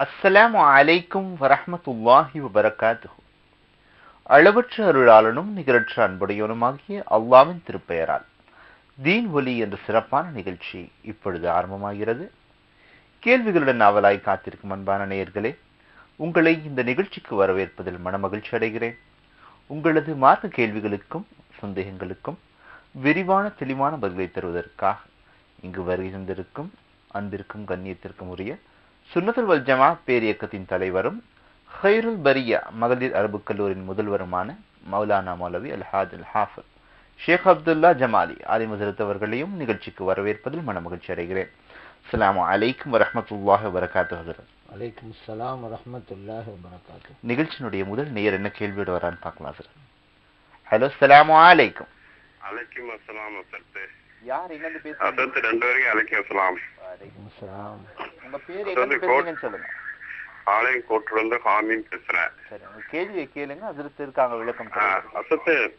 அஸ்ஸலாமு அலைக்கும் வரஹ்மத்துல்லாஹி வபரகாத்துஹு. அளவற்ற அருளாளனும் நிகரற்ற அன்புடையவனுமாகிய அல்லாவின் திருப்பெயரால் தீன் ஒலி என்ற சிறப்பான நிகழ்ச்சி இப்பொழுது ஆரம்பமாகிறது. கேள்விகளுடன் அவலாய் காத்திருக்கும் அன்பான நேயர்களே உங்களை இந்த நிகழ்ச்சிக்கு வரவேற்பதில் மனமகிழ்ச்சி அடைகிறேன். உங்களது மார்க்க கேள்விகளுக்கும் சந்தேகங்களுக்கும் விரிவான தெளிவான பதிலை தருவதற்காக இங்கு வருகின்றிருக்கும் அன்பிற்கும் கண்ணியத்திற்கும் உரிய சுன்னத்துல் வல் ஜமா பேரியக்கத்தின் தலைவரும் ஹைருல் பரியா மகளிர் அரபுக் கல்லூரியின் முதல்வருமான மௌலானா மௌலவி அல்ஹாஜ் அல் ஹாஃபர் ஷேக் அப்துல்லா ஜமாலி ஆலிமசரத் அவர்களையும் நிகழ்ச்சிக்கு வரவேற்பதில் மனமகிழ்ச்சி அடைகிறேன். அஸ்ஸலாமு அலைக்கும் வரஹ்மத்துல்லாஹி வபரகாத்து ஹசரத். அலைக்கும் சலாம் வரஹ்மத்துல்லாஹி வபரகாத்து. நிகழ்ச்சியினுடைய முதல் நேயர் என்ன கேள்வியோட வரான்னு பார்க்கலாம் சார் ஹலோ அஸ்ஸலாமு அலைக்கும். அலைக்கும் அஸ்ஸலாம் யார் எங்கிருந்து பேசுறீங்க? அசத்து ரெண்டு வரைக்கும் அலைக்கும் அஸ்ஸலாம் உங்க பேர் கோட்- பேசுறீங்கன்னு சொல்லுங்க. ஆலயம் கோட்டிலிருந்து இருந்து ஹாமின் பேசுறேன். சரி உங்க கேள்வியை கேளுங்க அதிர்த்து இருக்காங்க விளக்கம் அசத்து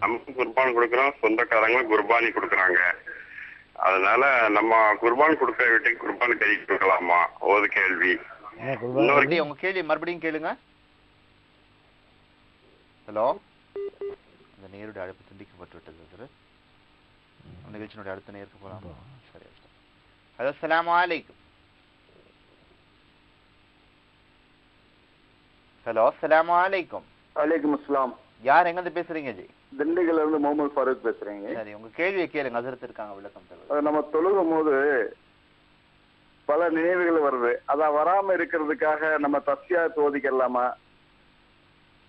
நமக்கு குர்பான் கொடுக்குறோம் சொந்தக்காரங்க குர்பானி கொடுக்குறாங்க. அதனால நம்ம குர்பான் கொடுக்குற வீட்டுக்கு குர்பான் கை கொடுக்கலாமா? ஒரு கேள்வி. உங்க கேள்வி மறுபடியும் கேளுங்க. ஹலோ? இந்த நேருடைய அழைப்பு துண்டிக்கப்பட்டு விட்டது நிகழ்ச்சியினுடைய அடுத்த நேருக்கு போலாம் சரி ஹலோ அஸ்ஸலாமு அலைக்கும். ஹலோ அஸ்ஸலாமு அலைக்கும். வலைக்கும் அஸ்லாம் யார் எங்கிருந்து பேசுறீங்க ஜி? திண்டுக்கல்ல இருந்து முகமது ஃபாரூக் பேசுறேங்க. சரி உங்க கேள்வியை கேளுங்க. அதிர்த்து இருக்காங்க விளக்கம் அது நம்ம தொழுகும் போது பல நினைவுகள் வருது. அதான் வராம இருக்கிறதுக்காக நம்ம தஸ்யா ஓதிக்கலாமா?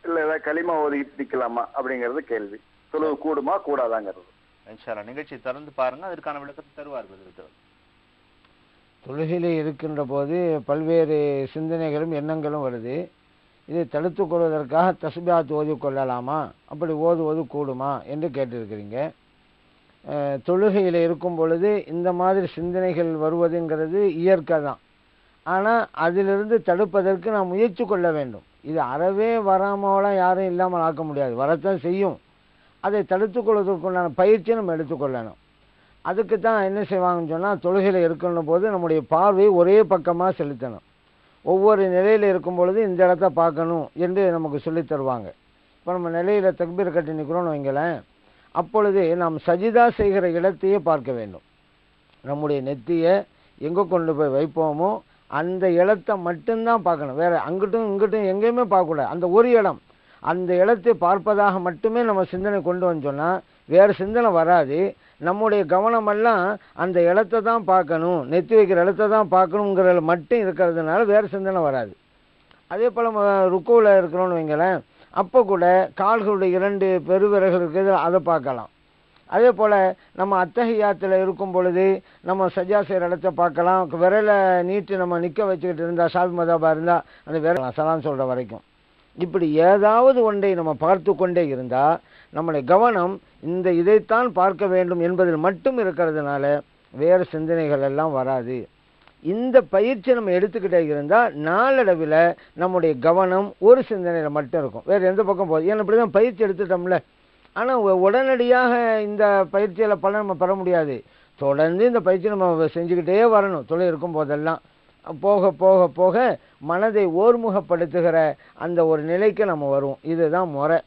இல்ல ஏதாவது களிமா ஓதி நிக்கலாமா? அப்படிங்கறது கேள்வி. தொழுவு கூடுமா கூடாதாங்கிறது. இன்ஷால்லா நிகழ்ச்சி திறந்து பாருங்க அதற்கான விளக்கத்தை தருவார்கள் அதிர்த்து தொழுகையிலே இருக்கின்ற போது பல்வேறு சிந்தனைகளும் எண்ணங்களும் வருது. இதை தடுத்து கொள்வதற்காக தஸ்பியாத் ஓதி கொள்ளலாமா? அப்படி ஓதுவது கூடுமா என்று கேட்டிருக்கிறீங்க. தொழுகையில் இருக்கும் பொழுது இந்த மாதிரி சிந்தனைகள் வருவதுங்கிறது இயற்கை தான். ஆனால் அதிலிருந்து தடுப்பதற்கு நாம் முயற்சி கொள்ள வேண்டும். இது அறவே வராமலாம் யாரும் இல்லாமல் ஆக்க முடியாது. வரத்தான் செய்யும். அதை தடுத்து கொள்வதற்குண்டான பயிற்சியை நம்ம எடுத்துக்கொள்ளணும். அதுக்கு தான் என்ன செய்வாங்கன்னு சொன்னால் தொழுகையில் இருக்கணும் போது நம்முடைய பார்வை ஒரே பக்கமாக செலுத்தணும். ஒவ்வொரு நிலையில் இருக்கும் பொழுது இந்த இடத்த பார்க்கணும் என்று நமக்கு சொல்லித் தருவாங்க. இப்போ நம்ம நிலையில் தக்பீர் கட்டி நிற்கிறோம்னு வைங்களேன் அப்பொழுது நாம் சஜிதா செய்கிற இடத்தையே பார்க்க வேண்டும். நம்முடைய நெத்தியை எங்கே கொண்டு போய் வைப்போமோ அந்த இடத்த மட்டும்தான் பார்க்கணும். வேறு அங்கிட்டும் இங்கிட்டும் எங்கேயுமே பார்க்கக்கூடாது. அந்த ஒரு இடம் அந்த இடத்தை பார்ப்பதாக மட்டுமே நம்ம சிந்தனை கொண்டு வந்தோம்னா வேறு சிந்தனை வராது. நம்முடைய கவனமெல்லாம் அந்த இடத்த தான் பார்க்கணும் நெத்தி வைக்கிற இடத்த தான் பார்க்கணுங்கிறதுல மட்டும் இருக்கிறதுனால வேறு சிந்தனை வராது. அதே போல் ருக்கோவில் இருக்கிறோன்னு வைங்களேன் அப்போ கூட கால்களுடைய இரண்டு பெருவிரல்கள் இருக்குது அதை பார்க்கலாம். அதே போல் நம்ம அத்தகையாத்தில் இருக்கும் பொழுது நம்ம சஜா செய்கிற இடத்த பார்க்கலாம். விரலை நீட்டி நம்ம நிற்க வச்சுக்கிட்டு இருந்தால் ஷாபி மதாபா இருந்தால் அந்த விரல் சலான்னு சொல்கிற வரைக்கும். இப்படி ஏதாவது ஒன்றை நம்ம பார்த்து கொண்டே இருந்தால் நம்முடைய கவனம் இந்த இதைத்தான் பார்க்க வேண்டும் என்பதில் மட்டும் இருக்கிறதுனால வேறு சிந்தனைகள் எல்லாம் வராது. இந்த பயிற்சி நம்ம எடுத்துக்கிட்டே இருந்தால் நாளடைவில் நம்முடைய கவனம் ஒரு சிந்தனையில் மட்டும் இருக்கும். வேறு எந்த பக்கம் போகுது ஏன்னா இப்படி தான் பயிற்சி எடுத்துட்டோம்ல. ஆனால் உடனடியாக இந்த பயிற்சியில் பலன் நம்ம பெற முடியாது. தொடர்ந்து இந்த பயிற்சி நம்ம செஞ்சுக்கிட்டே வரணும். தொழில் இருக்கும் போதெல்லாம். போக போக போக மனதை ஓர்முகப்படுத்துகிற அந்த ஒரு நிலைக்கு நம்ம வருவோம். இதுதான் முறை.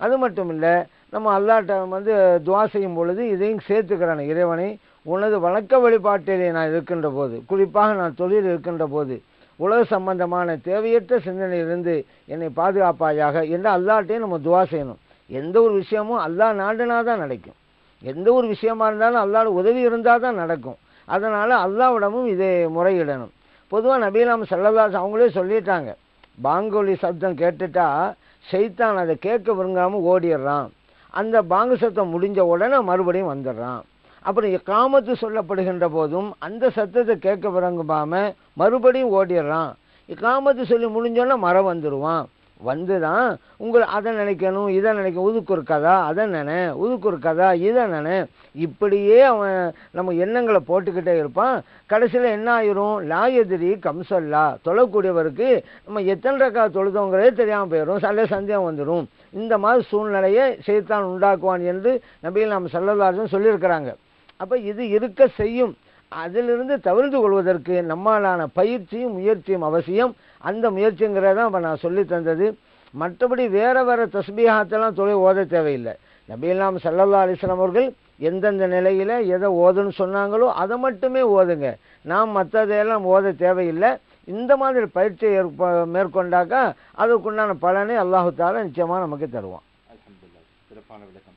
அது மட்டும் இல்லை நம்ம அல்லாட்ட வந்து துவா செய்யும் பொழுது இதையும் சேர்த்துக்கிறான். இறைவனை உனது வழக்க வழிபாட்டிலே நான் இருக்கின்ற போது குறிப்பாக நான் தொழில் இருக்கின்ற போது உலக சம்பந்தமான தேவையற்ற சிந்தனையிலிருந்து என்னை பாதுகாப்பாயாக என்று அல்லாட்டையும் நம்ம துவா செய்யணும். எந்த ஒரு விஷயமும் அல்லா நாடுனா தான் நடக்கும். எந்த ஒரு விஷயமா இருந்தாலும் அல்லாட உதவி இருந்தால் தான் நடக்கும். அதனால் அல்லாவிடமும் இதை முறையிடணும். பொதுவாக நபீலாம் செல்லதாஸ் அவங்களே சொல்லிட்டாங்க. பாங்கொலி சப்தம் கேட்டுட்டா செய்தான் அதை கேட்க விருங்காமல் ஓடிடுறான். அந்த பாங்கு சத்தம் முடிஞ்ச உடனே மறுபடியும் வந்துடுறான். அப்புறம் காமத்து சொல்லப்படுகின்ற போதும் அந்த சத்தத்தை கேட்க விரும்பாமல் மறுபடியும் ஓடிடுறான். இக்காமத்து சொல்லி முடிஞ்சோன்னா மரம் வந்துடுவான் வந்து தான் உங்களை அதை நினைக்கணும் இதை நினைக்கணும். உதுக்கு ஒரு கதா அதை நினை உதுக்கு ஒரு கதா இதை நினை. இப்படியே அவன் நம்ம எண்ணங்களை போட்டுக்கிட்டே இருப்பான். கடைசியில் என்ன ஆயிரும்? லாயதிரி கம்சல்லா. தொழக்கூடியவருக்கு நம்ம எத்தனை ரக்கா தொழுதோங்கிறதே தெரியாமல் போயிடும் சில சந்தேகம் வந்துடும் இந்த மாதிரி சூழ்நிலையை செய்தான் உண்டாக்குவான் என்று நபியில் நாம் செல்லதாரன் சொல்லியிருக்கிறாங்க. அப்போ இது இருக்க செய்யும். அதிலிருந்து தவிர்த்து கொள்வதற்கு நம்மாலான பயிற்சியும் முயற்சியும் அவசியம். அந்த முயற்சிங்கிறத இப்போ நான் சொல்லி தந்தது. மற்றபடி வேறு வேறு தஸ்பீகாத்தெல்லாம் தொழில் ஓத தேவையில்லை. நபீலாம் சல்லல்லா அலிஸ்லாம் அவர்கள் எந்தெந்த நிலையில் எதை ஓதுன்னு சொன்னாங்களோ அதை மட்டுமே ஓதுங்க. நாம் மற்றதையெல்லாம் ஓத தேவையில்லை. இந்த மாதிரி பயிற்சியை ஏற்ப மேற்கொண்டாக்கா அதுக்குண்டான பலனை அல்லாஹு தாலா நிச்சயமாக நமக்கு தருவான். ஹலோ சிறப்பான விளக்கம்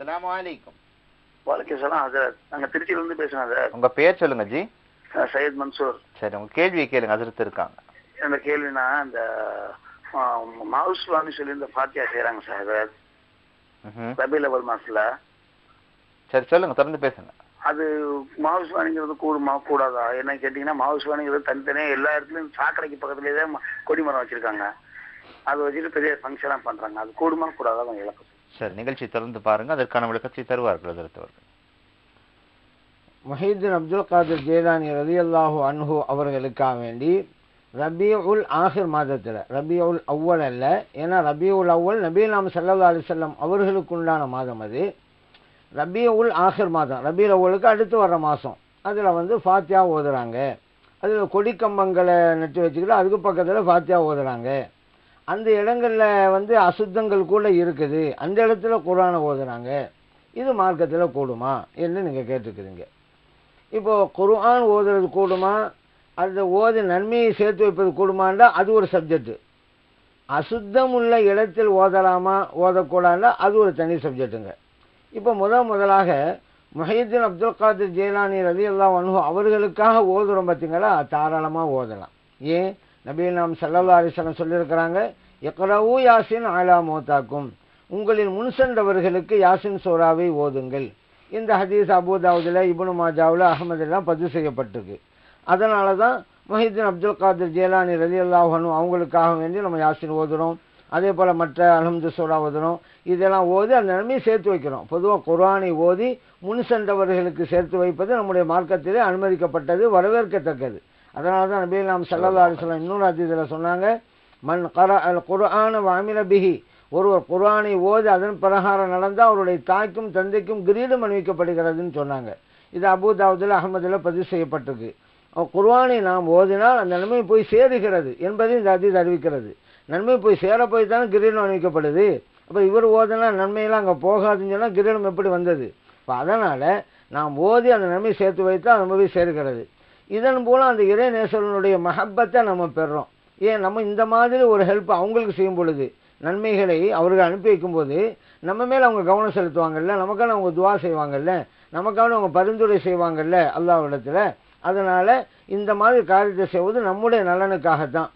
அடுத்த நேரம் ஹலோ சலாம் ஹலோ சலாம் அலைக்கும் வணக்கம் சலாம் ஹசரத் உங்க பேர் சொல்லுங்க ஜி. சையத் மன்சூர். சரி உங்க கேள்வியை கேளுங்க அதிர்த்து இருக்காங்க. அந்த கேள்வினா இந்த மாவுஸ்வாமி சொல்லி இந்த ஃபாத்தியா செய்கிறாங்க சார். ஹசரத். ரபி லெவல் மாசத்துல. சரி சொல்லுங்க தொடர்ந்து பேசுங்க. அது மாவுஸ்வாணிங்கிறது கூடுமா கூடாதா? என்ன கேட்டிங்கன்னா மாவுஸ்வாணிங்கிறது தனித்தனியாக எல்லா இடத்துலையும் சாக்கடைக்கு பக்கத்துலேயே தான் கொடிமரம் வச்சுருக்காங்க. அதை வச்சுட்டு பெரிய ஃபங்க்ஷனாக பண்ணுறாங்க அது கூடுமா கூடாதா கொஞ்சம் இழப்பு. சரி நிகழ்ச்சி தொடர்ந்து பாருங்கள் அதற்கான விளக்கத்தை தருவார்கள் அதிர்த்தவர்கள் மொஹீதீன் அப்துல் காதிர் ஜெயலானி ரலியல்லாஹு அன்ஹு அவர்களுக்காக வேண்டி ரபியுல் ஆஹிர் மாதத்தில் ரபியுல் அவ்வல் அல்ல ஏன்னா ரபி உல் அவ்வல் நபி நாம் சல்லா அலிசல்லம் அவர்களுக்கு உண்டான மாதம் அது. ரபியுல் ஆஹிர் மாதம் ரபி அவ்வலுக்கு அடுத்து வர்ற மாதம். அதில் வந்து ஃபாத்தியா ஓதுறாங்க. அதில் கொடிக்கம்பங்களை நட்டு வச்சுக்கிட்டு அதுக்கு பக்கத்தில் ஃபாத்தியா ஓதுறாங்க. அந்த இடங்களில் வந்து அசுத்தங்கள் கூட இருக்குது. அந்த இடத்துல குரானை ஓதுறாங்க. இது மார்க்கத்தில் கூடுமா? என்று நீங்கள் கேட்டுருக்குறீங்க இப்போது குர்ஆன் ஓதுறது கூடுமா? அந்த ஓது நன்மையை சேர்த்து வைப்பது கூடுமாண்டா அது ஒரு சப்ஜெக்டு அசுத்தம் உள்ள இடத்தில் ஓதலாமா? ஓதக்கூடாண்டா அது ஒரு தனி சப்ஜெக்ட்டுங்க இப்போ முத முதலாக முஹீதீன் அப்துல் காதிர் ஜெயலானி ரதி எல்லாம் அனுகு அவர்களுக்காக ஓதுறோம் பார்த்தீங்களா தாராளமாக ஓதலாம். ஏன்? நபீல் நாம் சல்லல்லா அலிஸ்லாம் சொல்லியிருக்கிறாங்க எக்கரவு யாசின் ஆலா மோத்தாக்கும். உங்களின் முன்சென்றவர்களுக்கு யாசின் சோராவை ஓதுங்கள். இந்த ஹதீஸ் அபுதாவுதில் இபுனு மாஜாவில் அகமதுலாம் பதிவு செய்யப்பட்டிருக்கு. அதனால தான் மொஹிதீன் அப்துல் காதிர் ஜேலானி ரலி அல்லாஹனும் அவங்களுக்காக வேண்டி நம்ம யாசின் ஓதுறோம். அதே போல் மற்ற அலமது சோரா ஓதுறோம். இதெல்லாம் ஓதி அந்த நிலைமையை சேர்த்து வைக்கிறோம். பொதுவாக குரானை ஓதி முன் சென்றவர்களுக்கு சேர்த்து வைப்பது நம்முடைய மார்க்கத்திலே அனுமதிக்கப்பட்டது வரவேற்கத்தக்கது. அதனால தான் நபீல் நாம் சல்லல்லா அலிஸ்லாம் இன்னொரு அதிதியில் சொன்னாங்க மண் கர அல் குர்ஆன வாமில பிஹி. ஒருவர் குரானை ஓதி அதன் பிரகாரம் நடந்தால் அவருடைய தாய்க்கும் தந்தைக்கும் கிரீடம் அணிவிக்கப்படுகிறதுன்னு சொன்னாங்க. இது அபுதாவுதில் அகமதில் பதிவு செய்யப்பட்டிருக்கு. குர்வானை நாம் ஓதினால் அந்த நன்மை போய் சேருகிறது என்பதை இந்த அதிது அறிவிக்கிறது. நன்மை போய் சேர போய் தானே கிரீடம் அணிவிக்கப்படுது. அப்போ இவர் ஓதினா நன்மையெல்லாம் அங்கே போகாதுன்னு சொன்னால் கிரீடம் எப்படி வந்தது? இப்போ அதனால் நாம் ஓதி அந்த நன்மை சேர்த்து வைத்தால் நம்ம போய் சேருகிறது. இதன் மூலம் அந்த இறைநேசனுடைய மஹப்பத்தை நம்ம பெறுறோம். ஏன் நம்ம இந்த மாதிரி ஒரு ஹெல்ப் அவங்களுக்கு செய்யும் பொழுது நன்மைகளை அவர்கள் அனுப்பி வைக்கும்போது நம்ம மேலே அவங்க கவனம் செலுத்துவாங்கல்ல நமக்கான அவங்க துவா செய்வாங்கல்ல நமக்கான அவங்க பரிந்துரை செய்வாங்கல்ல அல்லாவிடத்தில் அதனால் இந்த மாதிரி காரியத்தை செய்வது நம்முடைய நலனுக்காகத்தான்.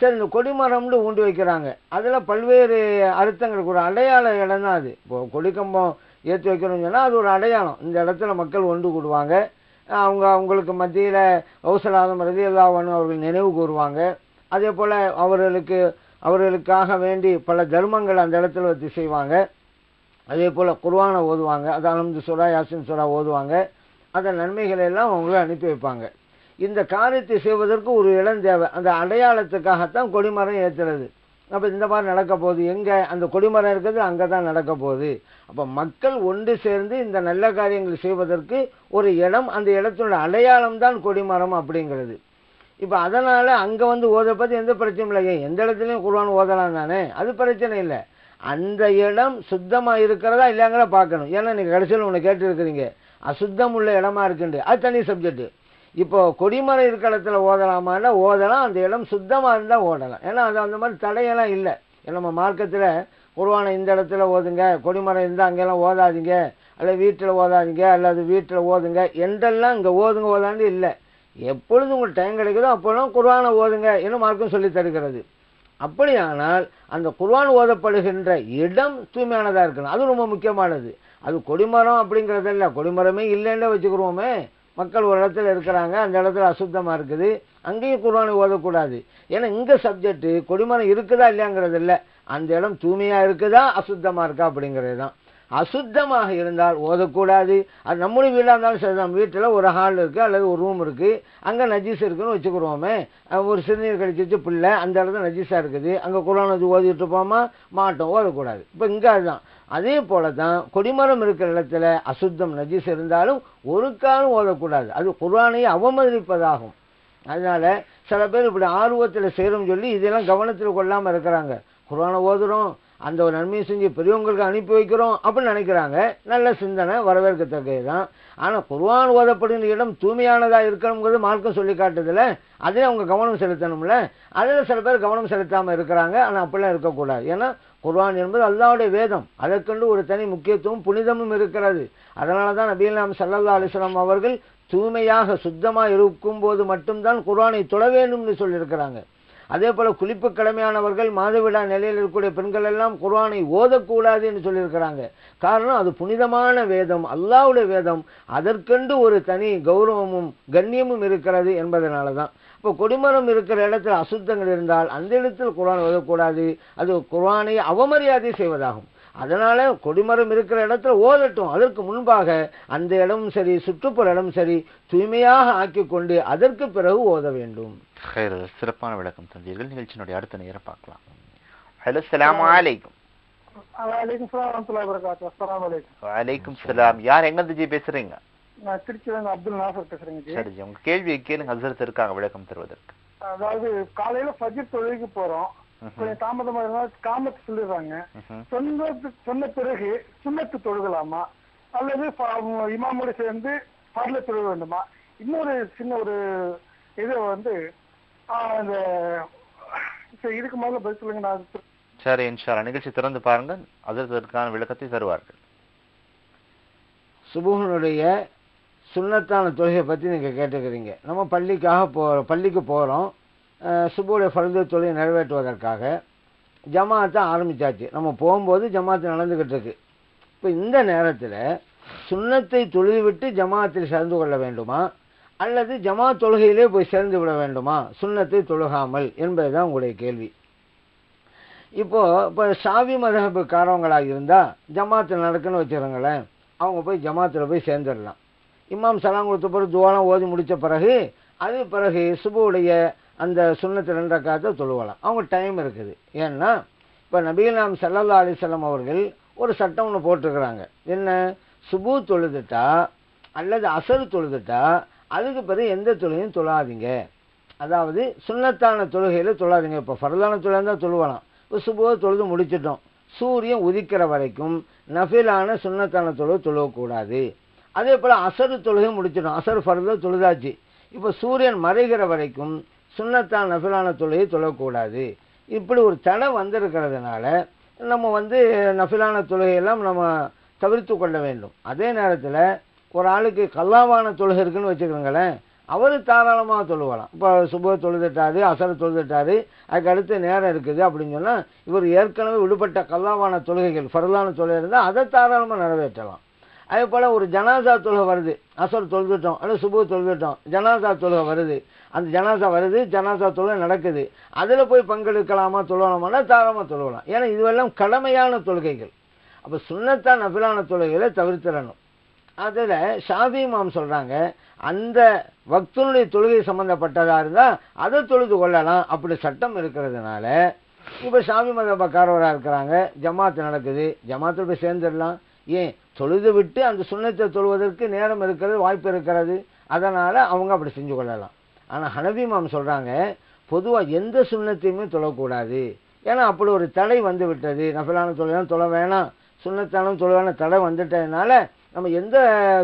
சரி இந்த கொடிமரம்னு ஊண்டி வைக்கிறாங்க. அதில் பல்வேறு அர்த்தங்களுக்கு ஒரு அடையாள இடம் தான் அது. இப்போ கொடிக்கம்பம் ஏற்றி வைக்கணும்னு சொன்னால் அது ஒரு அடையாளம். இந்த இடத்துல மக்கள் ஒன்று கூடுவாங்க. அவங்க அவங்களுக்கு மத்தியில் கௌசலாதம் ரதியல்லாவனு அவர்கள் நினைவு கூறுவாங்க. அதே போல் அவர்களுக்கு அவர்களுக்காக வேண்டி பல தர்மங்கள் அந்த இடத்துல வச்சு செய்வாங்க. அதே போல் குர்வானை ஓதுவாங்க. அது அலமது சுரா யாசின் சுரா ஓதுவாங்க. அந்த நன்மைகளை எல்லாம் அவங்கள அனுப்பி வைப்பாங்க. இந்த காரியத்தை செய்வதற்கு ஒரு இடம் தேவை. அந்த அடையாளத்துக்காகத்தான் கொடிமரம் ஏற்றுறது அப்போ இந்த மாதிரி நடக்க போகுது. எங்கே அந்த கொடிமரம் இருக்கிறது அங்கே தான் நடக்க போகுது. அப்போ மக்கள் ஒன்று சேர்ந்து இந்த நல்ல காரியங்கள் செய்வதற்கு ஒரு இடம் அந்த இடத்தினுடைய அடையாளம் தான் கொடிமரம் அப்படிங்கிறது. இப்போ அதனால் அங்கே வந்து ஓதை பற்றி எந்த பிரச்சனையும் இல்லை. எந்த இடத்துலையும் குர்ஆன் ஓதலாம் தானே? அது பிரச்சனை இல்லை. அந்த இடம் சுத்தமாக இருக்கிறதா இல்லைங்கிற பார்க்கணும். ஏன்னா நீங்கள் கடைசியில் ஒன்று கேட்டுருக்கிறீங்க. அசுத்தம் உள்ள இடமா இருக்குண்டு அது தனி சப்ஜெக்ட் இப்போ கொடிமரம் இருக்கிற இடத்துல ஓதலாமான்னா ஓதலாம். அந்த இடம் சுத்தமாக இருந்தால் ஓடலாம் ஏன்னா அது அந்த மாதிரி தடையெல்லாம் இல்லை. நம்ம மார்க்கத்தில் குருவானை இந்த இடத்துல ஓதுங்க கொடிமரம் இருந்தால் அங்கெல்லாம் ஓதாதீங்க அல்லது வீட்டில் ஓதாதீங்க அல்லது வீட்டில் ஓதுங்க என்றெல்லாம் இங்கே ஓதுங்க ஓதாண்டு இல்லை. எப்பொழுது உங்களுக்கு டைம் கிடைக்குதோ அப்பொழுதும் குர்வானை ஓதுங்க என்று மார்க்கம் சொல்லி தருகிறது. அப்படியானால் அந்த குர்வான் ஓதப்படுகின்ற இடம் தூய்மையானதாக இருக்கணும். அது ரொம்ப முக்கியமானது. அது கொடிமரம் அப்படிங்கிறதல்ல. கொடிமரமே இல்லைன்னு வச்சுக்கிறோமே. மக்கள் ஒரு இடத்துல இருக்கிறாங்க. அந்த இடத்துல அசுத்தமாக இருக்குது. அங்கேயும் குர்வானை ஓதக்கூடாது. ஏன்னா இங்கே சப்ஜெக்ட்டு கொடிமரம் இருக்குதா இல்லையாங்கிறது இல்லை அந்த இடம் தூய்மையாக இருக்குதா அசுத்தமாக இருக்கா அப்படிங்கிறது தான் அசுத்தமாக இருந்தால் ஓதக்கூடாது. அது நம்மளும் வீடாக இருந்தாலும் சரி நம்ம வீட்டில் ஒரு ஹால் இருக்குது அல்லது ஒரு ரூம் இருக்குது அங்கே நஜீஸ் இருக்குன்னு வச்சுக்கிறோமே. ஒரு சிறுநீர் கழிச்சு பிள்ளை அந்த இடத்துல நஜீஸாக இருக்குது. அங்கே குரான் வச்சு ஓதிட்டு இருப்போமா? மாட்டோம் ஓதக்கூடாது. இப்போ இங்கே அதுதான். அதே போல தான் கொடிமரம் இருக்கிற இடத்துல அசுத்தம் நஜீஸ் இருந்தாலும் ஒரு காலம் ஓதக்கூடாது. அது குர்ஆனை அவமதிப்பதாகும். அதனால் சில பேர் இப்படி ஆர்வத்தில் செய்கிறோம்னு சொல்லி இதெல்லாம் கவனத்தில் கொள்ளாமல் இருக்கிறாங்க. குரானை ஓதுறோம் அந்த ஒரு நன்மையை செஞ்சு பெரியவங்களுக்கு அனுப்பி வைக்கிறோம் அப்படின்னு நினைக்கிறாங்க. நல்ல சிந்தனை வரவேற்கத்தக்கது தான் ஆனால் குர்வான் ஓதப்படுகிற இடம் தூய்மையானதாக இருக்கணுங்கிறது மார்க்கம் சொல்லி காட்டுதில்ல அதில் அவங்க கவனம் செலுத்தணும்ல. அதில் சில பேர் கவனம் செலுத்தாமல் இருக்கிறாங்க. ஆனால் அப்படிலாம் இருக்கக்கூடாது. ஏன்னா குர்வான் என்பது அல்லாவுடைய வேதம். அதற்கென்று ஒரு தனி முக்கியத்துவம் புனிதமும் இருக்கிறது. அதனால தான் நபீலாம் சல்லல்லா அலிஸ்லாம் அவர்கள் தூய்மையாக சுத்தமாக இருக்கும்போது மட்டும்தான் குர்வானை தொழ வேண்டும்னு சொல்லியிருக்கிறாங்க. அதே போல குளிப்பு கடமையானவர்கள் மாதவிடா நிலையில் இருக்கக்கூடிய பெண்கள் எல்லாம் குர்வானை ஓதக்கூடாது என்று சொல்லியிருக்கிறாங்க. காரணம் அது புனிதமான வேதம் அல்லாவுடைய வேதம். அதற்கென்று ஒரு தனி கௌரவமும் கண்ணியமும் இருக்கிறது என்பதனால தான் இப்போ கொடிமரம் இருக்கிற இடத்துல அசுத்தங்கள் இருந்தால் அந்த இடத்தில் குர்வான் ஓதக்கூடாது. அது குர்ஆனை அவமரியாதை செய்வதாகும். அதனால் கொடிமரம் இருக்கிற இடத்துல ஓதட்டும். அதற்கு முன்பாக அந்த இடமும் சரி சுற்றுப்புற இடமும் சரி தூய்மையாக ஆக்கிக்கொண்டு அதற்கு பிறகு ஓத வேண்டும். ஹைர் சிறப்பான விளக்கம் தந்தீர்கள். நிகழ்ச்சியினுடைய அடுத்த நேரம் பார்க்கலாம். ஹலோ சலாம் அலைக்கும். வலைக்கும் சலாம் யார் எங்க ஜி பேசுறீங்க? நான் திருச்சியில அப்துல் நாசர் பேசுறேங்க ஜி. சரி ஜி. உங்க கேள்வியை கேளுங்க. ஹசரத் இருக்காங்க விளக்கம் தருவதற்கு. அதாவது காலையில ஃபஜ்ர் தொழுகைக்கு போறோம். கொஞ்சம் தாமதமா இருந்தாலும் காமத்து சொல்லிடுறாங்க. சொன்னது சொன்ன பிறகு சுண்ணத்து தொழுகலாமா? அல்லது இமாமோடு சேர்ந்து பரல தொழுக வேண்டுமா? இன்னொரு சின்ன ஒரு இது வந்து இந்த சரி, இதுக்கு முதல்ல பதில் சொல்லுங்க நான் அது சரி இன்ஷால்லா நிகழ்ச்சி திறந்து பாருங்க ஹசரத் இதற்கான விளக்கத்தை தருவார்கள். சுபுகனுடைய சுன்னத்தான தொழுகை பற்றி நீங்கள் கேட்டுக்கிறீங்க. நம்ம பள்ளிக்காக போ பள்ளிக்கு போகிறோம் சுபுடைய ஃபர்து தொழுகை நிறைவேற்றுவதற்காக ஜமாத்தை ஆரம்பிச்சாச்சு. நம்ம போகும்போது ஜமாத்து நடந்துக்கிட்டு இருக்கு. இப்போ இந்த நேரத்தில் சுன்னத்தை தொழுதுவிட்டு ஜமாத்தில் சேர்ந்து கொள்ள வேண்டுமா? அல்லது ஜமா தொழுகையிலே போய் சேர்ந்து விட வேண்டுமா? சுண்ணத்தை தொழுகாமல் என்பதுதான் உங்களுடைய கேள்வி. இப்போது இப்போ சாவி மதகப்புக்காரவங்களாக இருந்தால் ஜமாத்து நடக்குன்னு வச்சுருங்களேன் அவங்க போய் ஜமாத்தில் போய் சேர்ந்துடலாம். இமாம் சலாம் கொடுத்த பிறகு துவாலம் ஓதி முடித்த பிறகு அது பிறகு சுபுவுடைய அந்த சுண்ணத்து ரெண்டரை ரக்காத்தை தொழுவலாம். அவங்க டைம் இருக்குது. ஏன்னா இப்போ நபீல் நாம் சல்லல்லா அலிசல்லாம் அவர்கள் ஒரு சட்டம் ஒன்று போட்டிருக்கிறாங்க. என்ன? சுபு தொழுதுட்டா அல்லது அசல் தொழுதுட்டா அதுக்கு பிறகு எந்த தொழுகையும் தொழாதீங்க. அதாவது சுண்ணத்தான தொழுகையில் தொழாதீங்க. இப்போ ஃபரதான தொழுகை தான் தொழுவலாம். இப்போ சுபுவை தொழுது முடிச்சிட்டோம். சூரியன் உதிக்கிற வரைக்கும் நஃபிலான சுண்ணத்தான தொழுகை தொழுவக்கூடாது அதே போல் அசரு தொழுகை முடிச்சிடும் அசர் ஃபர்த தொழுதாச்சு. இப்போ சூரியன் மறைகிற வரைக்கும் சுண்ணத்தான் நஃபிலான தொழுகை தொழக்கூடாது. இப்படி ஒரு தடை வந்திருக்கிறதுனால நம்ம வந்து நஃபிலான தொழுகையெல்லாம் நம்ம தவிர்த்து கொள்ள வேண்டும். அதே நேரத்தில் ஒரு ஆளுக்கு கல்லாவான தொழுகை இருக்குன்னு வச்சுக்கிறோங்களேன் அவர் தாராளமாக தொழுவலாம். இப்போ சுப தொழுதுட்டாரு அசர தொழுதுட்டாரு அதுக்கு அடுத்து நேரம் இருக்குது அப்படின்னு சொன்னால் இவர் ஏற்கனவே விடுபட்ட கல்லாவான தொழுகைகள் ஃபரலான தொழுகை இருந்தால் அதை தாராளமாக நிறைவேற்றலாம். அதே போல் ஒரு ஜனாசா தொழுகை வருது அசர் தொழுதுட்டோம் அல்லது சுபு தொழுதுட்டோம் ஜனாசா தொழுகை வருது. அந்த ஜனாசா வருது ஜனாசா தொழுகை நடக்குது. அதில் போய் பங்கெடுக்கலாமா தொழுவலாமான்னா தாராளமாக தொழுவலாம். ஏன்னா இதுவெல்லாம் கடமையான தொழுகைகள். அப்போ சுண்ணத்தான் நபிலான தொழுகைகளை தவிர்த்திடணும். அதில் ஷாஃபி இமாம் சொல்கிறாங்க அந்த பக்தனுடைய தொழுகை சம்மந்தப்பட்டதாக இருந்தால் அதை தொழுது கொள்ளலாம். அப்படி சட்டம் இருக்கிறதுனால இப்போ ஷாஃபி மதபக்காரவராக இருக்கிறாங்க ஜமாத்து நடக்குது ஜமாத்தில் போய் சேர்ந்துடலாம். ஏன்? தொழுது விட்டு அந்த சுண்ணத்தை தொழுவதற்கு நேரம் இருக்கிறது வாய்ப்பு இருக்கிறது. அதனால் அவங்க அப்படி செஞ்சு கொள்ளலாம். ஆனால் ஹனபி இமாம் சொல்கிறாங்க பொதுவாக எந்த சுண்ணத்தையுமே தொழக்கூடாது. ஏன்னா அப்படி ஒரு தடை வந்து விட்டது. நஃபிலான தொழிலாம் தொழ வேணாம். சுண்ணத்தானும் தொழுவான தடை வந்துட்டதுனால நம்ம எந்த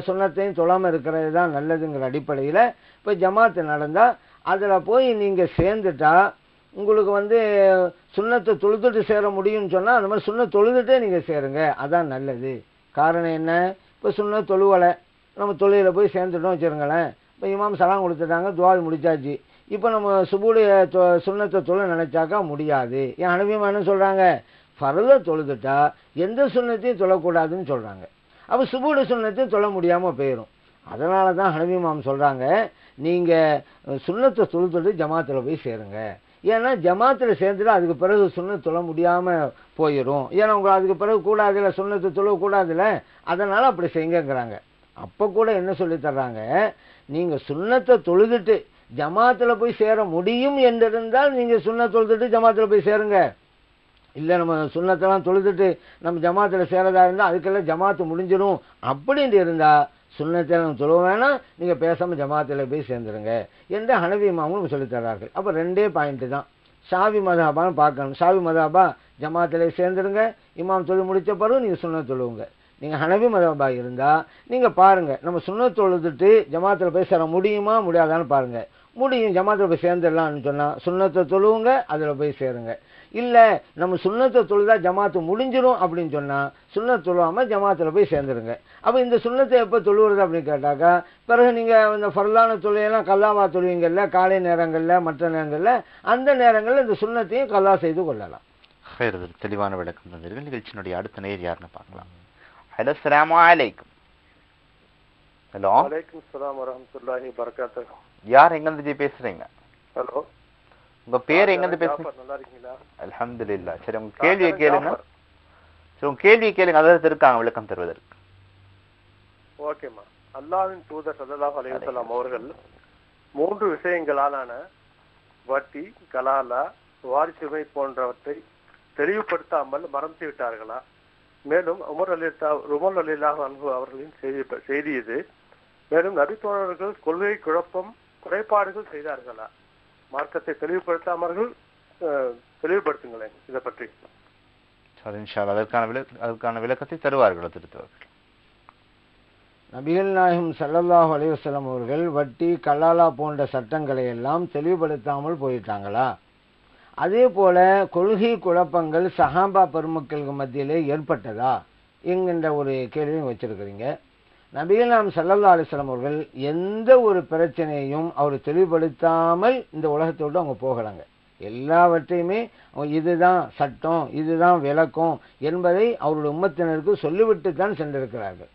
சுண்ணத்தையும் தொழாமல் இருக்கிறது தான் நல்லதுங்கிற அடிப்படையில் இப்போ ஜமாத்து நடந்தால் அதில் போய் நீங்கள் சேர்ந்துட்டா உங்களுக்கு வந்து சுண்ணத்தை தொழுதுட்டு சேர முடியும்னு சொன்னால் அந்த மாதிரி சுண்ண தொழுதுட்டே நீங்கள் சேருங்க. அதான் நல்லது. காரணம் என்ன? இப்போ சுண்ண தொழுவலை. நம்ம தொழிலில் போய் சேர்ந்துட்டோம் வச்சுருங்களேன் இப்போ இமாம் சலாம் கொடுத்துட்டாங்க துவால் முடிச்சாச்சு. இப்போ நம்ம சுபுடைய தொ சுண்ணத்தை தொழில் நினைச்சாக்கா முடியாது. ஏன் அனுபவம் என்ன சொல்கிறாங்க ஃபரதை தொழுதுட்டா எந்த சுண்ணத்தையும் தொழக்கூடாதுன்னு சொல்கிறாங்க அப்போ சுபுடைய சுண்ணத்தை தொழ முடியாமல் போயிடும் அதனால தான் ஹனவி மாம் சொல்கிறாங்க நீங்கள் சுண்ணத்தை தொழுதுட்டு ஜமாத்தில் போய் சேருங்க. ஏன்னா ஜமாத்தில் சேர்ந்துட்டு அதுக்கு பிறகு சுண்ண தொழ முடியாமல் போயிடும் ஏன்னா உங்களை அதுக்கு பிறகு கூடாதுல சுண்ணத்தை தொழக்கூடாதுல அதனால் அப்படி செய்யுங்கிறாங்க அப்போ கூட என்ன சொல்லி தர்றாங்க நீங்கள் சுண்ணத்தை தொழுதுட்டு ஜமாத்தில் போய் சேர முடியும் என்றிருந்தால் நீங்கள் சுண்ண தொழுதுட்டு ஜமாத்தில் போய் சேருங்க. இல்லை நம்ம சுண்ணத்தெல்லாம் தொழுதுட்டு நம்ம ஜமாத்தில் சேரதா இருந்தால் அதுக்கெல்லாம் ஜமாத்து முடிஞ்சிடும் அப்படின்ட்டு இருந்தால் சுண்ணத்தை நம்ம தொழுவ வேணாம். நீங்கள் பேசாமல் ஜமாத்தில் போய் சேர்ந்துருங்க என்று ஹனவி இமாமும் சொல்லித்தரார்கள் அப்போ ரெண்டே பாயிண்ட்டு தான். சாவி மதாபான்னு பார்க்கணும். சாவி மதாபா ஜமாத்தில் சேர்ந்துருங்க. இமாம் தொழு முடித்த பிறகு நீங்கள் சுண்ண தொழுவுங்க. நீங்கள் ஹனவி மதாபா இருந்தால் நீங்கள் பாருங்கள் நம்ம சுண்ண தொழுதுட்டு ஜமாத்தில் போய் சேர முடியுமா? முடியாதான்னு பாருங்கள் முடியும். ஜமாத்தில் போய் சேர்ந்துடலாம்னு சொன்னால் சுண்ணத்தை தொழுவுங்க அதில் போய் சேருங்க. இல்லை நம்ம சுண்ணத்தை தொழுதா ஜமாத்து முடிஞ்சிடும் அப்படின்னு சொன்னால் சுண்ணத் தொழுவாமல் ஜமாத்தில் போய் சேர்ந்துருங்க. அப்போ இந்த சுண்ணத்தை எப்போ தொழுவுறது அப்படின்னு கேட்டாக்கா பிறகு நீங்கள் இந்த ஃபர்லான தொழுகையெல்லாம் கல்லாவா தொழுவீங்கல்ல காலை நேரங்களில் மற்ற நேரங்களில் அந்த நேரங்களில் இந்த சுண்ணத்தையும் கல்லா செய்து கொள்ளலாம். தெளிவான விளக்கம் தந்தீர்கள். நிகழ்ச்சியினுடைய அடுத்த நேர் யாருன்னு பார்க்கலாம். ஹலோ அஸ்ஸலாமு அலைக்கும். ஹலோ. வலைக்கும் சலாம் வரமத்துல்லாஹி வரகாத்து யார் எங்கிருந்து பேசுறீங்க? ஹலோ. உங்க பேர் எங்கிருந்து பேசுறீங்க ஜாஃபர், நல்லா இருக்கீங்களா அல்ஹம்துலில்லாஹ் சரி உங்க கேள்வியை கேளுங்க. சரி உங்க கேள்வியை கேளுங்க. அதாவது இருக்காங்க விளக்கம் தருவதற்கு. ஓகேம்மா. அல்லாஹ்வின் தூதர் ஸல்லல்லாஹு அலைஹி வஸல்லம் அவர்கள் மூன்று விஷயங்களாலான வட்டி கலாலா வாரிசுமை போன்றவற்றை தெளிவுபடுத்தாமல் மறந்து விட்டார்களா? மேலும் உமர் அலி உமர் அலில்லாஹ் அன்பு அவர்களின் செய்தி செய்தி இது. மேலும் நபித்தோழர்கள் கொள்கை குழப்பம் குறைபாடுகள் செய்தார்களா? மார்க்கத்தை தெளிவுபடுத்தாமர்கள் அஹ், தெளிவுபடுத்துங்களேன் இதை பற்றி. சரி இன்ஷா அல்லாஹ் அதற்கான விளக்க அதற்கான விளக்கத்தை தருவார்கள் திருத்தவர்கள்? நபிகள் நாயகம் ஸல்லல்லாஹு அலைஹி வஸல்லம் அவர்கள் வட்டி கல்லாலா போன்ற சட்டங்களை எல்லாம் தெளிவுபடுத்தாமல் போயிட்டாங்களா? அதே போல கொள்கை குழப்பங்கள் சஹாபா பெருமக்களுக்கு மத்தியிலே ஏற்பட்டதா? என்கின்ற ஒரு கேள்வியும் வச்சிருக்கிறீங்க. நபிகள் நாம் ஸல்லல்லாஹு அலைஹி அவர்கள் எந்த ஒரு பிரச்சனையையும் அவர் தெளிவுபடுத்தாமல் இந்த உலகத்தோடு அவங்க போகலாங்க. எல்லாவற்றையுமே இதுதான் சட்டம் இதுதான் விளக்கம் என்பதை அவருடைய உம்மத்தினருக்கு சொல்லிவிட்டு தான் சென்றிருக்கிறார்கள்.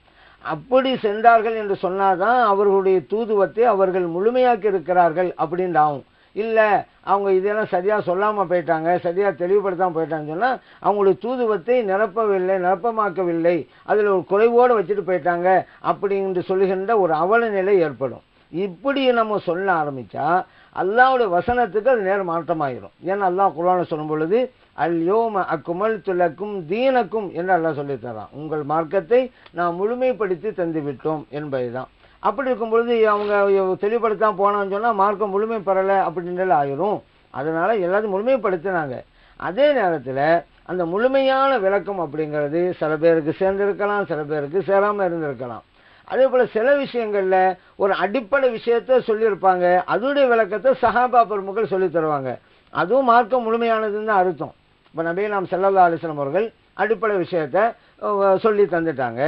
அப்படி சென்றார்கள் என்று சொன்னாதான் அவர்களுடைய தூதுவத்தை அவர்கள் முழுமையாக்கி இருக்கிறார்கள் அப்படின்னு ஆகும் இல்லை அவங்க இதெல்லாம் சரியாக சொல்லாமல் போயிட்டாங்க சரியாக தெளிவுபடுத்தாமல் போயிட்டாங்கன்னு சொன்னால் அவங்களுடைய தூதுவத்தை நிரப்பவில்லை நிரப்பமாக்கவில்லை. அதில் ஒரு குறைவோடு வச்சுட்டு போயிட்டாங்க அப்படின்று சொல்லுகின்ற ஒரு அவல நிலை ஏற்படும். இப்படி நம்ம சொல்ல ஆரம்பித்தா அல்லாவுடைய வசனத்துக்கு அது நேரம் மாற்றமாயிரும். ஏன்னா அல்லாஹ் குரான சொல்லும் பொழுது அல்யோம அக்குமல் துலக்கும் தீனக்கும் என்று அல்லா சொல்லித்தரான். உங்கள் மார்க்கத்தை நாம் முழுமைப்படுத்தி தந்துவிட்டோம் என்பதுதான். அப்படி இருக்கும் பொழுது அவங்க தெளிவுபடுத்தாமல் போனான்னு சொன்னால் மார்க்கம் முழுமை பெறலை அப்படின்றது ஆயிரும். அதனால் எல்லாத்தையும் முழுமைப்படுத்தினாங்க. அதே நேரத்தில் அந்த முழுமையான விளக்கம் அப்படிங்கிறது சில பேருக்கு சேர்ந்திருக்கலாம் சில பேருக்கு சேராமல் இருந்திருக்கலாம். அதே போல் சில விஷயங்களில் ஒரு அடிப்படை விஷயத்த சொல்லியிருப்பாங்க. அதோடைய விளக்கத்தை சஹாபா பெருமக்கள் சொல்லி தருவாங்க. அதுவும் மார்க்கம் முழுமையானதுன்னு தான் அர்த்தம். இப்போ நபி நாம் செல்லல்லா அலிஸ்லாம் அவர்கள் அடிப்படை விஷயத்தை சொல்லி தந்துட்டாங்க.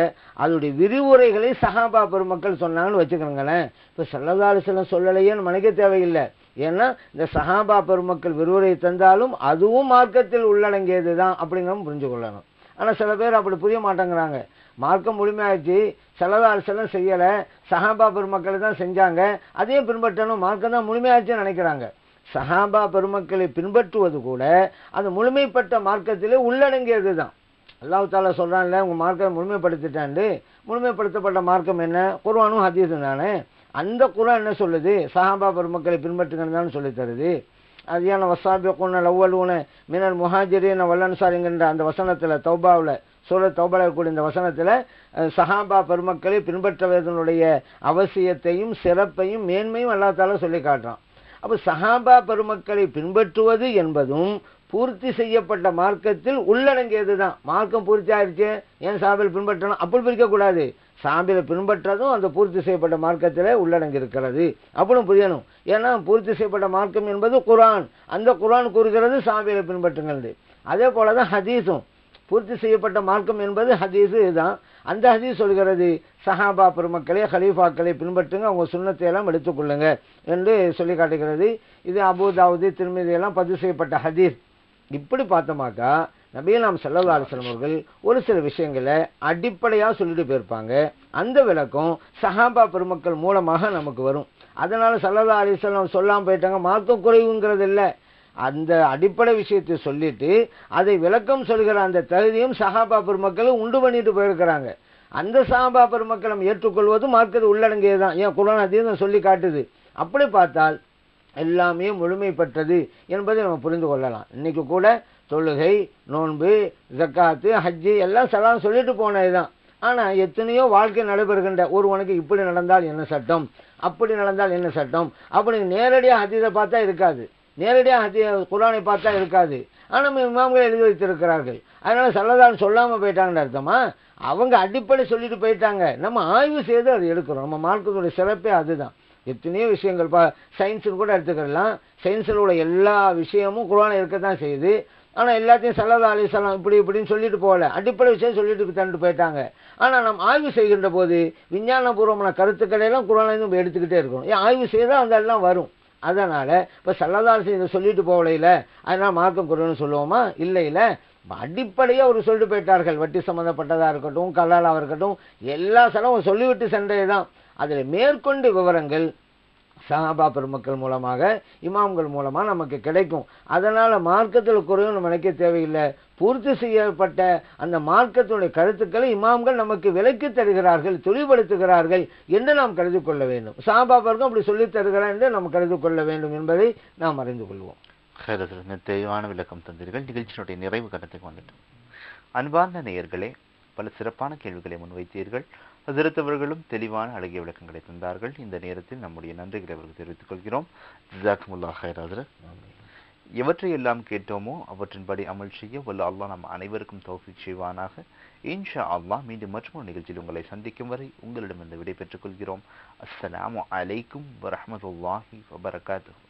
அதோடைய விரிவுரைகளை சகாபா பெருமக்கள் சொன்னாங்கன்னு வச்சுக்கிறோங்களேன் இப்போ செல்லல்லா சில சொல்லலையேன்னு மனைக்க தேவையில்லை. ஏன்னா இந்த சகாபா பெருமக்கள் விரிவுரை தந்தாலும் அதுவும் மார்க்கத்தில் உள்ளடங்கியது தான் அப்படிங்கிறத புரிஞ்சு கொள்ளணும். ஆனால் சில பேர் அப்படி புரிய மாட்டேங்கிறாங்க. மார்க்கம் முழுமையாச்சு செலவால் செல்லம் செய்யலை. சஹாபா பெருமக்கள் தான் செஞ்சாங்க. அதையும் பின்பற்றணும். மார்க்கம் தான் முழுமையாச்சுன்னு நினைக்கிறாங்க. சஹாபா பெருமக்களை பின்பற்றுவது கூட அது முழுமைப்பட்ட மார்க்கத்திலே உள்ளடங்கியது தான். அல்லாஹ் தாலா சொல்கிறான்ல உங்கள் மார்க்கை முழுமைப்படுத்திட்டாண்டு முழுமைப்படுத்தப்பட்ட மார்க்கம் என்ன? குர்வானும் ஹதீஸும் தானே. அந்த குரான் என்ன சொல்லுது? சஹாபா பெருமக்களை பின்பற்றுங்கன்னு தானே சொல்லித் தருது. அது ஏன்னா வசாபியக்குன லவ்வலூன மினல் முஹாஜிரின் வல்லன்சாரிங்கிற அந்த வசனத்தில் தௌபாவில் சூழல் தௌபாவில் இருக்கக்கூடிய இந்த வசனத்தில் சஹாபா பெருமக்களை பின்பற்றுவதனுடைய அவசியத்தையும் சிறப்பையும் மேன்மையும் அல்லா சொல்லி காட்டுறான். அப்போ சஹாபா பெருமக்களை பின்பற்றுவது என்பதும் பூர்த்தி செய்யப்பட்ட மார்க்கத்தில் உள்ளடங்கியது தான் மார்க்கம் பூர்த்தி ஆயிடுச்சு. ஏன் சாபில் பின்பற்றணும்? அப்படி பிரிக்கக்கூடாது. சாபில பின்பற்றதும் அந்த பூர்த்தி செய்யப்பட்ட மார்க்கத்தில் உள்ளடங்கி இருக்கிறது அப்படின்னு புரியணும். ஏன்னா பூர்த்தி செய்யப்பட்ட மார்க்கம் என்பது குரான். அந்த குரான் கூறுகிறது சாபில பின்பற்றுங்கள் அதே போல தான் ஹதீஸும். பூர்த்தி செய்யப்பட்ட மார்க்கம் என்பது ஹதீஸு இதுதான். அந்த ஹதீஸ் சொல்கிறது சஹாபா பெருமக்களே ஹலீஃபாக்களை பின்பற்றுங்க. அவங்க சுண்ணத்தை எல்லாம் எடுத்துக்கொள்ளுங்க. என்று சொல்லி காட்டுகிறது. இது அபுதாவுதி திருமதியெல்லாம் பதிவு செய்யப்பட்ட ஹதீஸ். இப்படி பார்த்தோமாக்கா நபீலாம் நாம் சல்லல்லா அவர்கள் ஒரு சில விஷயங்களை அடிப்படையாக சொல்லிட்டு போயிருப்பாங்க. அந்த விளக்கம் சஹாபா பெருமக்கள் மூலமாக நமக்கு வரும். அதனால் சல்லல்லா அலிஸ்லாம் சொல்லாமல் போயிட்டாங்க மார்க்க குறைவுங்கிறது இல்லை. அந்த அடிப்படை விஷயத்தை சொல்லிட்டு அதை விளக்கம் சொல்கிற அந்த தகுதியும் சஹாபா பெருமக்களும் உண்டு பண்ணிட்டு போயிருக்கிறாங்க. அந்த சஹாபா பெருமக்களை நம்ம மார்க்கத்தை உள்ளடங்கியது தான் ஏன் குரான் அதீதம் சொல்லி காட்டுது? அப்படி பார்த்தால் எல்லாமே முழுமைப்பட்டது என்பதை நம்ம புரிந்து கொள்ளலாம். இன்றைக்கி கூட தொழுகை நோன்பு ஜக்காத்து ஹஜ்ஜி எல்லாம் சலாம் சொல்லிட்டு போனது தான் ஆனால் எத்தனையோ வாழ்க்கை நடைபெறுகின்ற ஒருவனுக்கு இப்படி நடந்தால் என்ன சட்டம்? அப்படி நடந்தால் என்ன சட்டம்? அப்படி நேரடியாக ஹதீஸை பார்த்தா இருக்காது. நேரடியாக ஹதி குரானை பார்த்தா இருக்காது. ஆனால் நம்ம இமாம்கள் எழுதி வைத்திருக்கிறார்கள். அதனால் சல்லதான் சொல்லாமல் போயிட்டாங்கன்னு அர்த்தமா? அவங்க அடிப்படை சொல்லிட்டு போயிட்டாங்க. நம்ம ஆய்வு செய்து அதை எடுக்கிறோம். நம்ம மார்க்கத்துடைய சிறப்பே அதுதான். எத்தனையோ விஷயங்கள். இப்போ சயின்ஸுன்னு கூட எடுத்துக்கலாம் சயின்ஸில் உள்ள எல்லா விஷயமும் குரான் இருக்க தான் செய்யுது. ஆனால் எல்லாத்தையும் சல்லா அலிசல்லாம் இப்படி இப்படின்னு சொல்லிட்டு போகல. அடிப்படை விஷயம் சொல்லிட்டு தந்துட்டு போயிட்டாங்க. ஆனால் நம்ம ஆய்வு செய்கின்ற போது விஞ்ஞானபூர்வமான கருத்துக்களையெல்லாம் குரானை நம்ம எடுத்துக்கிட்டே இருக்கணும். ஏன் ஆய்வு செய்தால் அந்த எல்லாம் வரும். அதனால் இப்போ சல்லதால் இதை சொல்லிட்டு போகலையில அதனால் மார்க்கம் குறைன்னு சொல்லுவோமா? இல்லை இல்லை. அடிப்படையாக அவர் சொல்லிட்டு போயிட்டார்கள். வட்டி சம்மந்தப்பட்டதாக இருக்கட்டும் கல்லாலாக இருக்கட்டும் எல்லா செலவும் சொல்லிவிட்டு சென்றே தான் அதில் மேற்கொண்டு விவரங்கள் சஹாபா பெருமக்கள் மூலமாக இமாம்கள் மூலமாக நமக்கு கிடைக்கும். அதனால் மார்க்கத்தில் குறையும் நம்ம நினைக்க தேவையில்லை. பூர்த்தி செய்யப்பட்ட அந்த மார்க்கத்தினுடைய கருத்துக்களை இமாம்கள் நமக்கு விலக்கி தருகிறார்கள் தெளிவுபடுத்துகிறார்கள் என்று நாம் கருதி கொள்ள வேண்டும். சஹாபாப்பருக்கும் அப்படி சொல்லித் தருகிறார் என்று நாம் கருதி கொள்ள வேண்டும் என்பதை நாம் அறிந்து கொள்வோம். தெளிவான விளக்கம் தந்தீர்கள். நிகழ்ச்சியினுடைய நிறைவு கட்டத்துக்கு வந்துட்டோம். அன்பார்ந்த நேயர்களே பல சிறப்பான கேள்விகளை முன்வைத்தீர்கள். அதிர்த்தவர்களும் தெளிவான அழகிய விளக்கங்களை தந்தார்கள். இந்த நேரத்தில் நம்முடைய நன்றிகளை அவர்கள் தெரிவித்துக் கொள்கிறோம். ஜிசாக்முல்லா எவற்றை எல்லாம் கேட்டோமோ அவற்றின்படி அமல் செய்ய வல்ல அல்லாஹ் நம் அனைவருக்கும் தௌஃபிக் செய்வானாக. இன்ஷா அல்லாஹ் மீண்டும் மற்றொரு நிகழ்ச்சியில் உங்களை சந்திக்கும் வரை உங்களிடமிருந்து விடை பெற்றுக் கொள்கிறோம். அஸ்ஸலாமு அலைக்கும் வரஹ்மத்துல்லாஹி வபரகாத்துஹு.